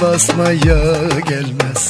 Basmaya gelmez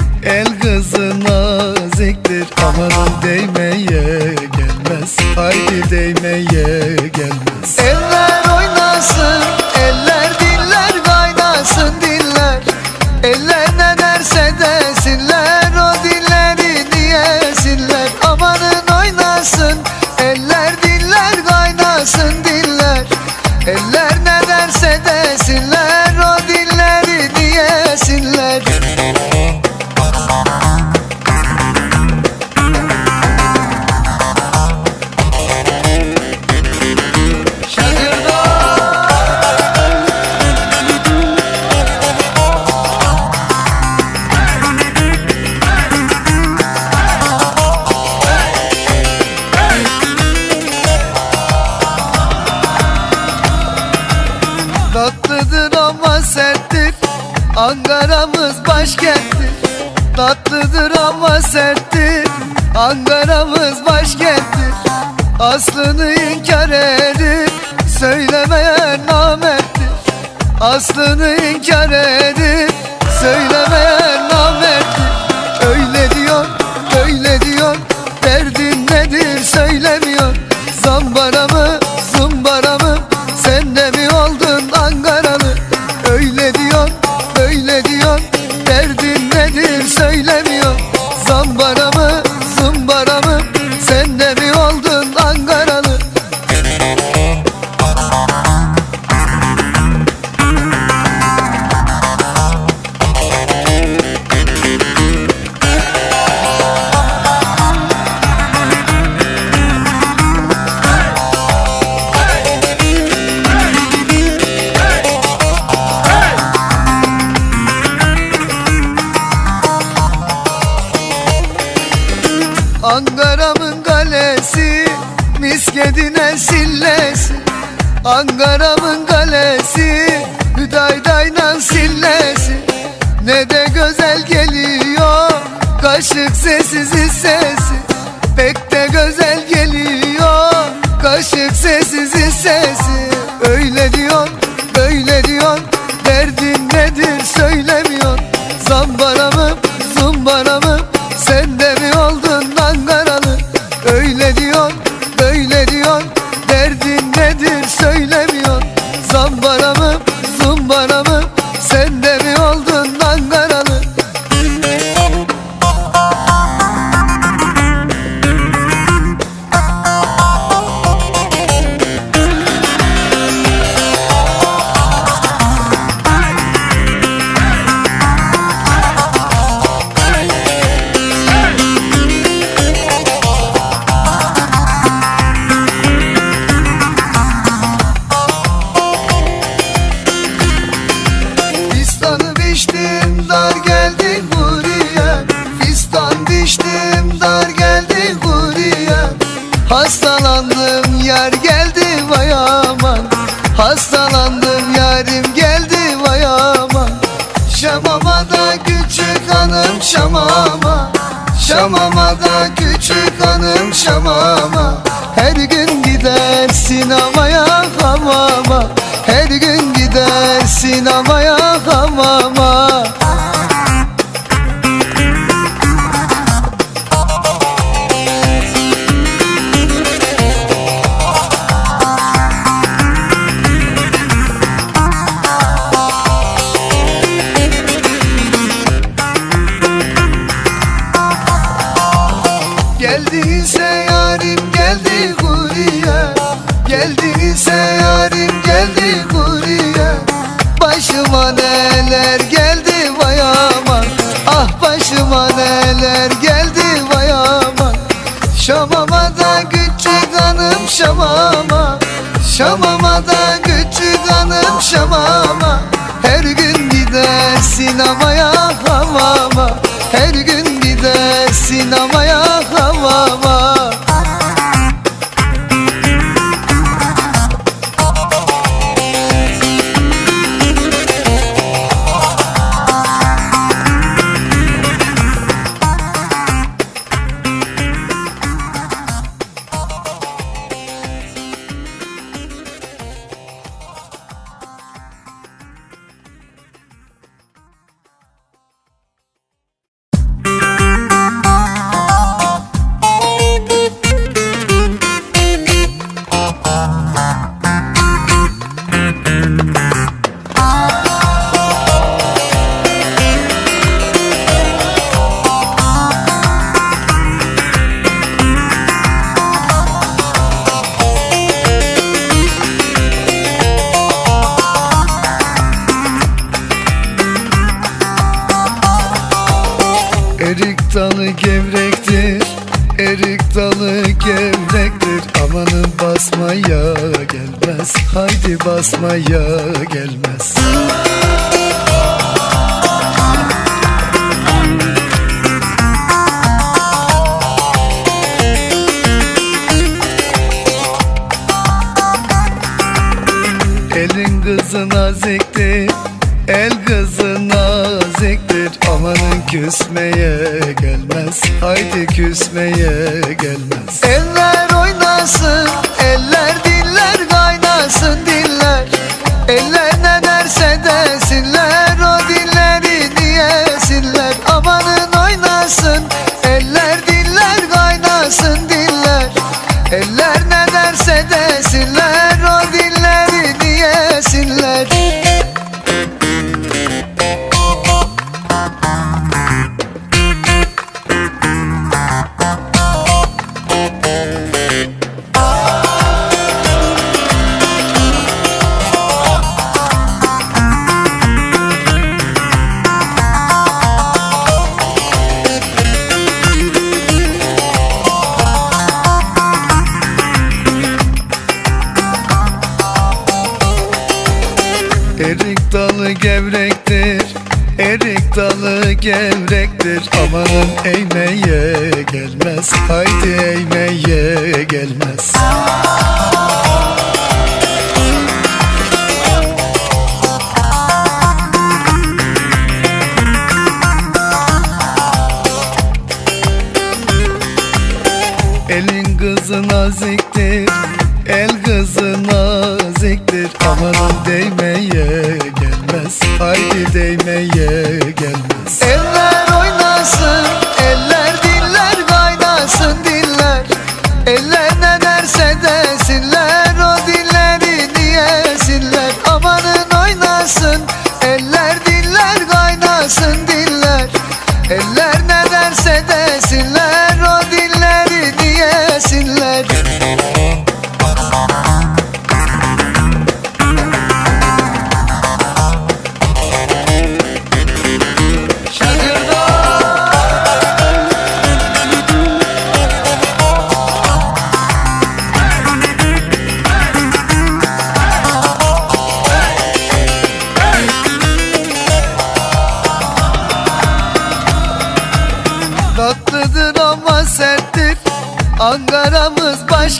El kızı naziktir Amanın değmeye gelmez. Haydi değmeye gelmez. Eller oynasın Ankara'mız başkenttir. Aslını inkar edip Söylemeyen namerttir. Aslını inkar edip Ankara'mın kalesi Miskedine sillesi. Ankara'mın kalesi Hüdaydayla sillesi. Ne de güzel geliyor Kaşık sessiz sesi. Pek de güzel geliyor Kaşık sessiz sesi. Öyle diyor böyle diyor Derdin nedir söylemiyor şamama Şamama da küçük hanım şamama. Her gün gider sinemaya hamama Her gün Erik dalı gevrektir. Amanın basmaya gelmez. Haydi basmaya gelmez küsmeye gelmez. Haydi küsmeye gelmez. Eller oynasın Eller diller kaynasın diller. Eller ne derse desinler O dilleri diyesinler. Amanın oynasın Eller diller kaynasın diller. Eller ne derse desinler dalı gevrektir Erik dalı gevrektir. Amanın eğmeye gelmez Haydi eğmeye gelmez. Elin kızı naziktir El kızı naziktir. Amanın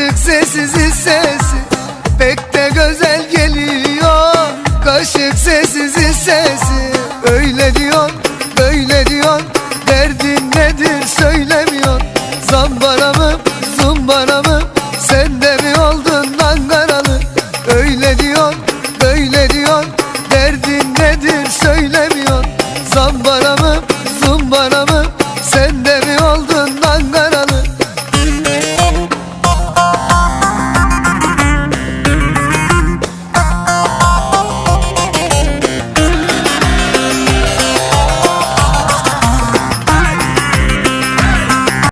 Artık sessiz sesi Pek de güzel geliyor. Kaşık sessiz sesi Öyle diyor böyle diyor. Derdin nedir söylemiyor. Zambara mı zumbara mı? Sen de mi oldun Ankaralı Öyle diyor böyle diyor. Derdin nedir söylemiyor. Zambara mı